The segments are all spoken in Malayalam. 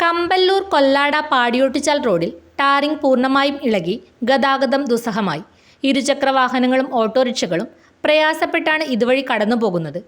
കമ്പല്ലൂർ കൊല്ലാട പാടിയോട്ടിച്ചാൽ റോഡിൽ ടാറിംഗ് പൂർണമായും ഇളകി ഗതാഗതം ദുസ്സഹമായി. ഇരുചക്രവാഹനങ്ങളും ഓട്ടോറിക്ഷകളും പ്രയാസപ്പെട്ടാണ് ഇതുവഴി കടന്നുപോകുന്നത്.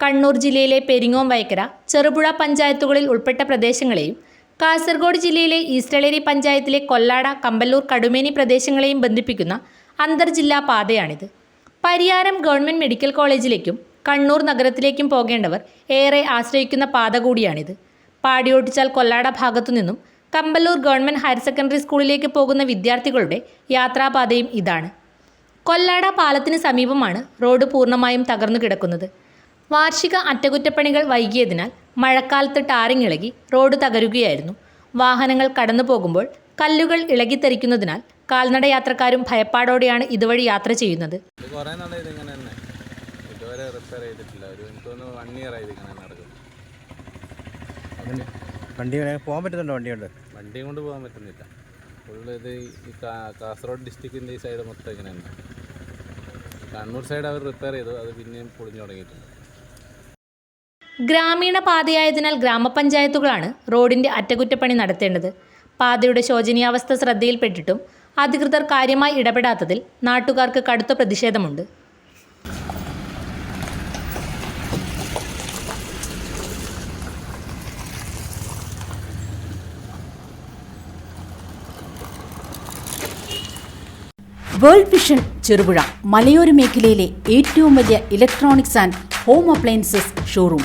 കണ്ണൂർ ജില്ലയിലെ പെരിങ്ങോം വയക്കര ചെറുപുഴ പഞ്ചായത്തുകളിൽ ഉൾപ്പെട്ട പ്രദേശങ്ങളെയും കാസർഗോഡ് ജില്ലയിലെ ഈസ്റ്റലേരി പഞ്ചായത്തിലെ കൊല്ലാട കമ്പല്ലൂർ കടുമേനി പ്രദേശങ്ങളെയും ബന്ധിപ്പിക്കുന്ന അന്തർജില്ലാ പാതയാണിത്. പരിയാരം ഗവൺമെന്റ് മെഡിക്കൽ കോളേജിലേക്കും കണ്ണൂർ നഗരത്തിലേക്കും പോകേണ്ടവർ ഏറെ ആശ്രയിക്കുന്ന പാത കൂടിയാണിത്. പാടിയോട്ടിച്ചാൽ കൊല്ലാട ഭാഗത്തു നിന്നും കമ്പല്ലൂർ ഗവൺമെന്റ് ഹയർ സെക്കൻഡറി സ്കൂളിലേക്ക് പോകുന്ന വിദ്യാർത്ഥികളുടെ യാത്രാപാതയും ഇതാണ്. കൊല്ലാട പാലത്തിന് സമീപമാണ് റോഡ് പൂർണമായും തകർന്നു കിടക്കുന്നത്. വാർഷിക അറ്റകുറ്റപ്പണികൾ വൈകിയതിനാൽ മഴക്കാലത്ത് ടാറിങ് ഇളകി റോഡ് തകരുകയായിരുന്നു. വാഹനങ്ങൾ കടന്നു പോകുമ്പോൾ കല്ലുകൾ ഇളകിത്തെറിക്കുന്നതിനാൽ കാൽനട യാത്രക്കാരും ഭയപ്പാടോടെയാണ് ഇതുവഴി യാത്ര ചെയ്യുന്നത്. ഇതുവരെ റിപ്പയർ ചെയ്തിട്ടില്ല. ഒരു എനിക്ക് തോന്നുന്നു വൺ ഇയർ ആയി ഇങ്ങനെ നടക്കും വണ്ടി വരെ പോകാൻ പറ്റുന്നുണ്ടോ വണ്ടി കൊണ്ട് വണ്ടി കൊണ്ട് പോകാൻ പറ്റുന്നില്ല. ഈ കാസർഗോഡ് ഡിസ്ട്രിക്റ്റിന്റെ ഈ സൈഡ് മൊത്തം ഇങ്ങനെ തന്നെ. കണ്ണൂർ സൈഡ് അവർ റിപ്പയർ ചെയ്തു. അത് പിന്നെയും പൊളിഞ്ഞു തുടങ്ങിയിട്ടുണ്ട്. ഗ്രാമീണ പാതയായതിനാൽ ഗ്രാമപഞ്ചായത്തുകളാണ് റോഡിന്റെ അറ്റകുറ്റപ്പണി നടത്തേണ്ടത്. പാതയുടെ ശോചനീയാവസ്ഥ ശ്രദ്ധയിൽപ്പെട്ടിട്ടും അധികൃതർ കാര്യമായി ഇടപെടാത്തതിൽ നാട്ടുകാർക്ക് കടുത്ത പ്രതിഷേധമുണ്ട്. വേൾഡ് വിഷൻ ചെറുപുഴ മലയോര മേഖലയിലെ ഏറ്റവും വലിയ electronics and home appliances showroom.